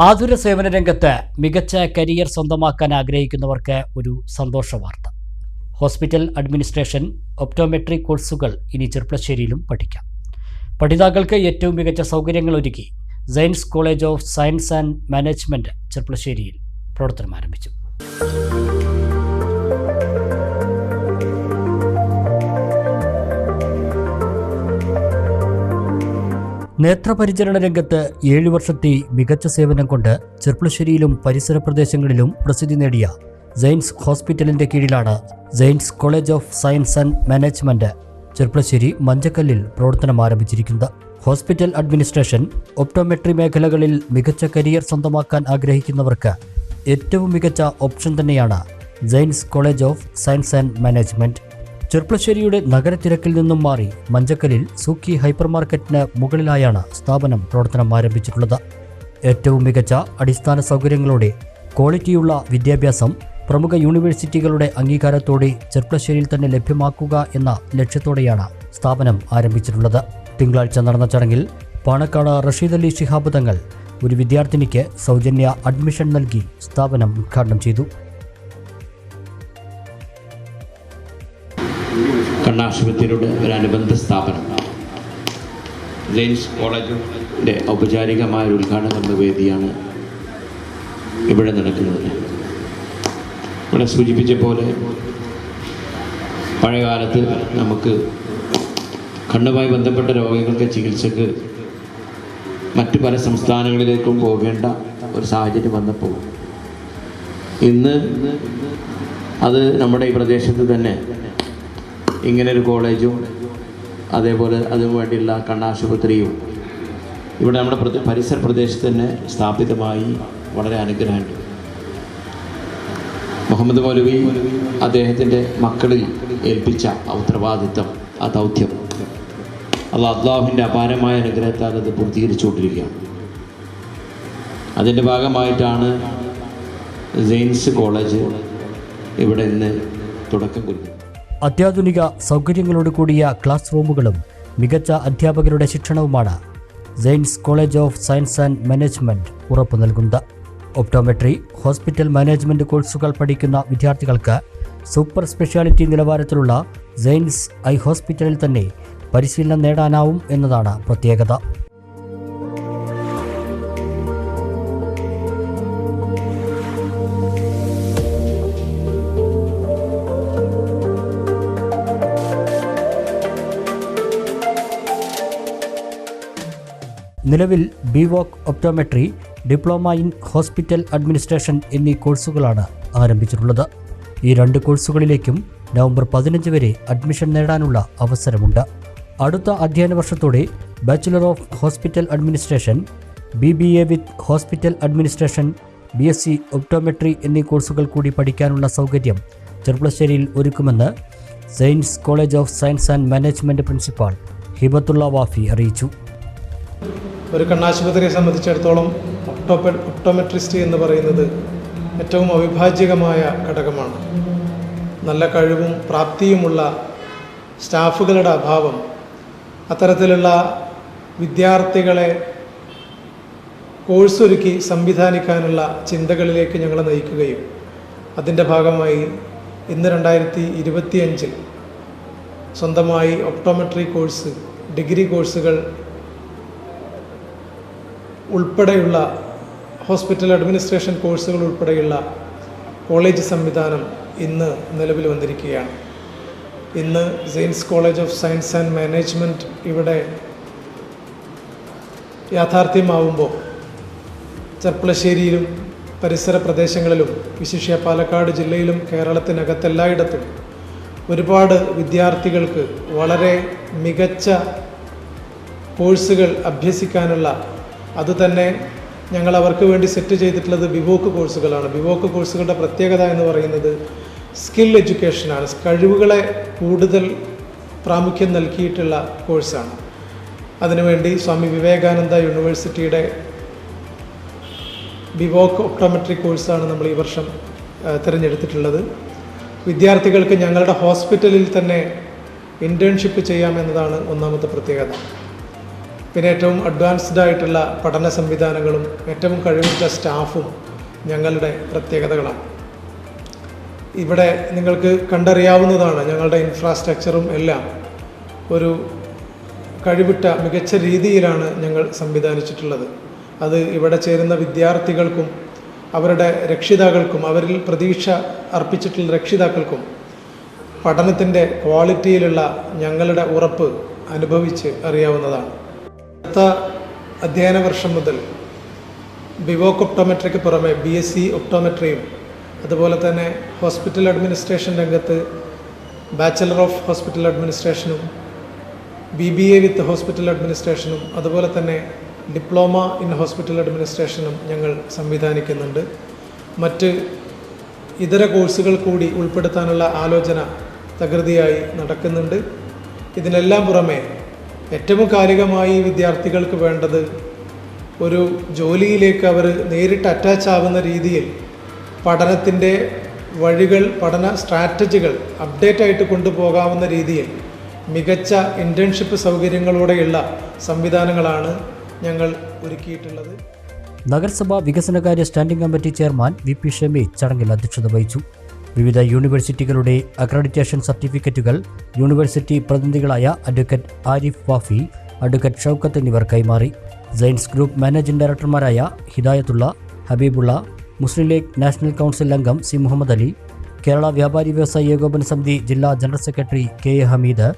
ആതുര സേവന രംഗത്ത് മികച്ച കരിയർ സ്വന്തമാക്കാൻ ആഗ്രഹിക്കുന്നവർക്ക് ഒരു സന്തോഷ വാർത്ത. ഹോസ്പിറ്റൽ അഡ്മിനിസ്ട്രേഷൻ ഒപ്റ്റോമെട്രി കോഴ്സുകൾ ഇനി ചെറുപ്പശ്ശേരിയിലും പഠിക്കാം. പഠിതാക്കൾക്ക് ഏറ്റവും മികച്ച സൗകര്യങ്ങൾ ഒരുക്കി science college of science and management ചെറുപ്പശ്ശേരിയിൽ പ്രവർത്തനം ആരംഭിച്ചു. നേത്രപരിചരണ രംഗത്ത് ഏഴു വർഷത്തെ മികച്ച സേവനം കൊണ്ട് ചെർപ്പുളശ്ശേരിയിലും പരിസര പ്രദേശങ്ങളിലും പ്രസിദ്ധി നേടിയ ജെയിംസ് ഹോസ്പിറ്റലിന്റെ കീഴിലാണ് James college of science and management Cherpulassery മഞ്ചക്കല്ലിൽ പ്രവർത്തനം ആരംഭിച്ചിരിക്കുന്നത്. ഹോസ്പിറ്റൽ അഡ്മിനിസ്ട്രേഷൻ ഒപ്റ്റോമെട്രി മേഖലകളിൽ മികച്ച കരിയർ സ്വന്തമാക്കാൻ ആഗ്രഹിക്കുന്നവർക്ക് ഏറ്റവും മികച്ച ഓപ്ഷൻ തന്നെയാണ് James college of science and management. ചെർപ്പളശ്ശേരിയുടെ നഗരത്തിരക്കിൽ നിന്നും മാറി മഞ്ചക്കലിൽ സൂക്കി ഹൈപ്പർ മാർക്കറ്റിന് മുകളിലായാണ് സ്ഥാപനം പ്രവർത്തനം ആരംഭിച്ചിട്ടുള്ളത്. ഏറ്റവും മികച്ച അടിസ്ഥാന സൗകര്യങ്ങളോടെ ക്വാളിറ്റിയുള്ള വിദ്യാഭ്യാസം പ്രമുഖ യൂണിവേഴ്സിറ്റികളുടെ അംഗീകാരത്തോടെ ചെർപ്പളശ്ശേരിയിൽ തന്നെ ലഭ്യമാക്കുക എന്ന ലക്ഷ്യത്തോടെയാണ് സ്ഥാപനം ആരംഭിച്ചിട്ടുള്ളത്. തിങ്കളാഴ്ച നടന്ന ചടങ്ങിൽ പാണക്കാട് റഷീദ് അലി ശിഹാബ് തങ്ങൾ ഒരു വിദ്യാർത്ഥിനിക്ക് സൗജന്യ അഡ്മിഷൻ നൽകി സ്ഥാപനം ഉദ്ഘാടനം ചെയ്തു. കണ്ണാശുപത്രിയുടെ ഒരു അനുബന്ധ സ്ഥാപനം ജെയിംസ് കോളേജിന്റെ ഔപചാരികമായ ഒരു ഉദ്ഘാടന വേദിയാണ് ഇവിടെ നടക്കുന്നത്. ഇവിടെ സൂചിപ്പിച്ച പോലെ പഴയകാലത്ത് നമുക്ക് കണ്ണുമായി ബന്ധപ്പെട്ട രോഗികൾക്ക് ചികിത്സക്ക് മറ്റു പല സംസ്ഥാനങ്ങളിലേക്കും പോകേണ്ട ഒരു സാഹചര്യം വന്നപ്പോൾ ഇന്ന് അത് നമ്മുടെ ഈ പ്രദേശത്ത് തന്നെ ഇങ്ങനൊരു കോളേജും അതേപോലെ അതിനു വേണ്ടിയുള്ള കണ്ണാശുപത്രിയും. ഇവിടെ നമ്മുടെ പരിസര പ്രദേശത്ത് തന്നെ സ്ഥാപിതമായി വളരെ അനുഗ്രഹമുണ്ട്. മുഹമ്മദ് മൗലവി അദ്ദേഹത്തിന്റെ മക്കളിൽ ഏൽപ്പിച്ച ഉത്തരവാദിത്വം ആ ദൗത്യം. അത് അള്ളാഹുവിന്റെ അപാരമായ അനുഗ്രഹത്താൽ അത് പൂർത്തീകരിച്ചുകൊണ്ടിരിക്കുകയാണ് അതിന്റെ ഭാഗമായിട്ടാണ് സെയിൻസ് കോളേജ് ഇവിടെ ഇന്ന് തുടക്കം കുറിക്കുന്നത്. അത്യാധുനിക സൗകര്യങ്ങളോട് കൂടിയ ക്ലാസ് റൂമുകളും മികച്ച അധ്യാപകരുടെ ശിക്ഷണവുമാണ് Zains college of science and management ഉറപ്പു നൽകുന്നത്. ഒപ്റ്റോമെട്രി ഹോസ്പിറ്റൽ മാനേജ്മെന്റ് കോഴ്സുകൾ പഠിക്കുന്ന വിദ്യാർത്ഥികൾക്ക് സൂപ്പർ സ്പെഷ്യാലിറ്റി നിലവാരത്തിലുള്ള സെയിൻസ് ഐ ഹോസ്പിറ്റലിൽ തന്നെ പരിശീലനം നേടാനാവും എന്നതാണ് പ്രത്യേകത. നിലവിൽ B voc optometry diploma in hospital administration എന്നീ കോഴ്സുകളാണ് ആരംഭിച്ചിട്ടുള്ളത്. ഈ രണ്ട് കോഴ്സുകളിലേക്കും നവംബർ പതിനഞ്ച് വരെ അഡ്മിഷൻ നേടാനുള്ള അവസരമുണ്ട്. അടുത്ത അധ്യയന വർഷത്തോടെ bachelor of hospital administration B B A with hospital administration B S C optometry എന്നീ കോഴ്സുകൾ കൂടി പഠിക്കാനുള്ള സൗകര്യം ചെറുപ്പശ്ശേരിയിൽ ഒരുക്കുമെന്ന് Zains college of science and management principal Hibathulla Wafi അറിയിച്ചു. ഒരു കണ്ണാശുപത്രിയെ സംബന്ധിച്ചിടത്തോളം ഒപ്റ്റോപെ ഒപ്റ്റോമെട്രിസ്റ്റ് എന്ന് പറയുന്നത് ഏറ്റവും അവിഭാജ്യകമായ ഘടകമാണ്. നല്ല കഴിവും പ്രാപ്തിയുമുള്ള സ്റ്റാഫുകളുടെ അഭാവം അത്തരത്തിലുള്ള വിദ്യാർത്ഥികളെ കോഴ്സ് ഒരുക്കി സംവിധാനിക്കാനുള്ള ചിന്തകളിലേക്ക് ഞങ്ങളെ നയിക്കുകയും അതിന്റെ ഭാഗമായി ഇന്ന് രണ്ടായിരത്തി ഇരുപത്തിയഞ്ചിൽ സ്വന്തമായി ഒപ്റ്റോമെട്രി കോഴ്സ് ഡിഗ്രി കോഴ്സുകൾ ഉൾപ്പെടെയുള്ള ഹോസ്പിറ്റൽ അഡ്മിനിസ്ട്രേഷൻ കോഴ്സുകൾ ഉൾപ്പെടെയുള്ള കോളേജ് സംവിധാനം ഇന്ന് നിലവിൽ വന്നിരിക്കുകയാണ്. ഇന്ന് Zains college of science and management ഇവിടെ യാഥാർത്ഥ്യമാവുമ്പോൾ ചെർപ്പളശ്ശേരിയിലും പരിസര പ്രദേശങ്ങളിലും വിശിഷ്യ പാലക്കാട് ജില്ലയിലും കേരളത്തിനകത്തെല്ലായിടത്തും ഒരുപാട് വിദ്യാർത്ഥികൾക്ക് വളരെ മികച്ച കോഴ്സുകൾ അഭ്യസിക്കാനുള്ള അതുതന്നെ ഞങ്ങൾ അവർക്ക് വേണ്ടി സെറ്റ് ചെയ്തിട്ടുള്ളത് ബിവോക്ക് കോഴ്സുകളാണ്. ബിവോക്ക് കോഴ്സുകളുടെ പ്രത്യേകത എന്ന് പറയുന്നത് സ്കിൽ എഡ്യൂക്കേഷനാണ്. കഴിവുകളെ കൂടുതൽ പ്രാമുഖ്യം നൽകിയിട്ടുള്ള കോഴ്സാണ്. അതിനുവേണ്ടി സ്വാമി വിവേകാനന്ദ യൂണിവേഴ്സിറ്റിയുടെ ബിവോക്ക് ഒപ്റ്റോമെട്രി കോഴ്സാണ് നമ്മൾ ഈ വർഷം തിരഞ്ഞെടുത്തിട്ടുള്ളത്. വിദ്യാർത്ഥികൾക്ക് ഞങ്ങളുടെ ഹോസ്പിറ്റലിൽ തന്നെ ഇന്റേൺഷിപ്പ് ചെയ്യാമെന്നതാണ് ഒന്നാമത്തെ പ്രത്യേകത. പിന്നെ ഏറ്റവും അഡ്വാൻസ്ഡ് ആയിട്ടുള്ള പഠന സംവിധാനങ്ങളും ഏറ്റവും കഴിവുറ്റ സ്റ്റാഫും ഞങ്ങളുടെ പ്രത്യേകതകളാണ്. ഇവിടെ നിങ്ങൾക്ക് കണ്ടറിയാവുന്നതാണ് ഞങ്ങളുടെ ഇൻഫ്രാസ്ട്രക്ചറും എല്ലാം. ഒരു കഴിവിട്ട മികച്ച രീതിയിലാണ് ഞങ്ങൾ സംവിധാനിച്ചിട്ടുള്ളത്. അത് ഇവിടെ ചേരുന്ന വിദ്യാർത്ഥികൾക്കും അവരുടെ രക്ഷിതാക്കൾക്കും അവരിൽ പ്രതീക്ഷ അർപ്പിച്ചിട്ടുള്ള രക്ഷിതാക്കൾക്കും പഠനത്തിന്റെ ക്വാളിറ്റിയിലുള്ള ഞങ്ങളുടെ ഉറപ്പ് അനുഭവിച്ച് അറിയാവുന്നതാണ്. അടുത്ത അധ്യയന വർഷം മുതൽ ബിവോക്ക് ഒപ്റ്റോമെട്രിക്ക് പുറമെ ബി എസ് സി ഒപ്റ്റോമെട്രിയും അതുപോലെ തന്നെ ഹോസ്പിറ്റൽ അഡ്മിനിസ്ട്രേഷൻ രംഗത്ത് bachelor of hospital അഡ്മിനിസ്ട്രേഷനും B B A with hospital അഡ്മിനിസ്ട്രേഷനും അതുപോലെ തന്നെ ഡിപ്ലോമ ഇൻ ഹോസ്പിറ്റൽ അഡ്മിനിസ്ട്രേഷനും ഞങ്ങൾ സംവിധാനിക്കുന്നുണ്ട്. മറ്റ് ഇതര കോഴ്സുകൾ കൂടി ഉൾപ്പെടുത്താനുള്ള ആലോചന തകൃതിയായി നടക്കുന്നുണ്ട്. ഇതിനെല്ലാം പുറമെ ഏറ്റവും കാലികമായി വിദ്യാർത്ഥികൾക്ക് വേണ്ടത് ഒരു ജോലിയിലേക്ക് അവർ നേരിട്ട് അറ്റാച്ച് ആവുന്ന രീതിയിൽ പഠനത്തിന്റെ വഴികൾ പഠന സ്ട്രാറ്റജികൾ അപ്ഡേറ്റ് ആയിട്ട് കൊണ്ടുപോകാവുന്ന രീതിയിൽ മികച്ച ഇന്റേൺഷിപ്പ് സൗകര്യങ്ങളോടെയുള്ള സംവിധാനങ്ങളാണ് ഞങ്ങൾ ഒരുക്കിയിട്ടുള്ളത്. നഗരസഭാ വികസനകാര്യ standing committee chairman V P Shami ചടങ്ങിൽ അധ്യക്ഷത വഹിച്ചു. വിവിധ യൂണിവേഴ്സിറ്റികളുടെ അക്രഡിറ്റേഷൻ സർട്ടിഫിക്കറ്റുകൾ യൂണിവേഴ്സിറ്റി പ്രതിനിധികളായ അഡ്വക്കേറ്റ് ആരിഫ് വാഫി അഡ്വക്കേറ്റ് ഷൗക്കത്ത് എന്നിവർ കൈമാറി. സയൻസ് ഗ്രൂപ്പ് മാനേജിംഗ് ഡയറക്ടർമാരായ ഹിദായത്തുള്ള ഹബീബുള്ള മുസ്ലിം ലീഗ് നാഷണൽ കൗൺസിൽ അംഗം സി മുഹമ്മദ് അലി കേരള വ്യാപാരി വ്യവസായ ഏകോപന സമിതി ജില്ലാ general secretary K A Hameed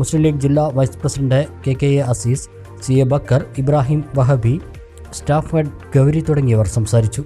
Muslim League ജില്ലാ vice president K K A Azeez C A Bakkar Ibrahim Wahabi staff head Gauri തുടങ്ങിയവർ സംസാരിച്ചു.